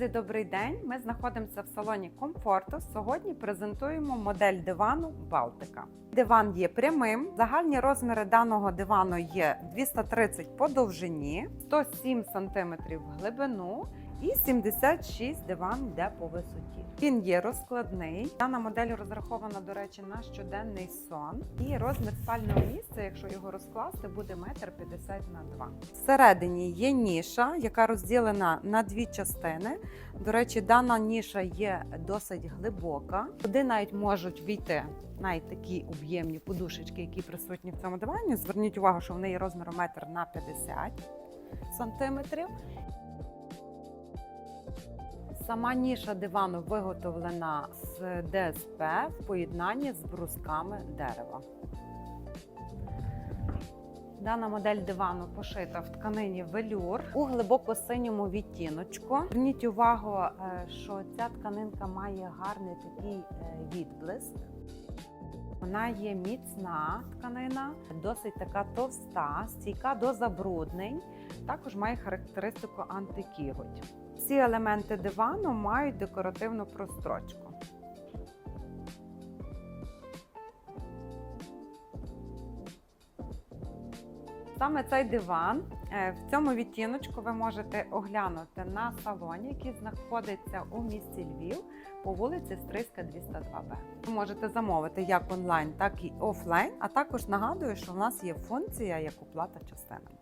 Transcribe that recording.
Друзі, добрий день! Ми знаходимося в салоні комфорту. Сьогодні презентуємо модель дивану Балтика. Диван є прямим. Загальні розміри даного дивану є 230 по довжині, 107 см в глибину і 76 диван йде по висоті. Він є розкладний. Дана модель розрахована, до речі, на щоденний сон. І розмір спального місця, якщо його розкласти, буде 1,50 м на 2 Всередині є ніша, яка розділена на дві частини. До речі, дана ніша є досить глибока. Туди навіть можуть війти навіть такі об'ємні подушечки, які присутні в цьому дивані. Зверніть увагу, що вони є розміром 1 на 50 сантиметрів. Сама ніша дивану виготовлена з ДСП в поєднанні з брусками дерева. Дана модель дивану пошита в тканині велюр у глибоко-синьому відтіночку. Зверніть увагу, е, що ця тканинка має гарний такий е, відблиск. Вона є міцна тканина, досить така товста, стійка до забруднень. Також має характеристику антикіготь. Всі елементи дивану мають декоративну прострочку. Саме цей диван е, в цьому відтіночку ви можете оглянути на салоні, який знаходиться у місті Львів по вулиці Стриска 202Б. Ви можете замовити як онлайн, так і офлайн. А також нагадую, що в нас є функція як оплата частинами.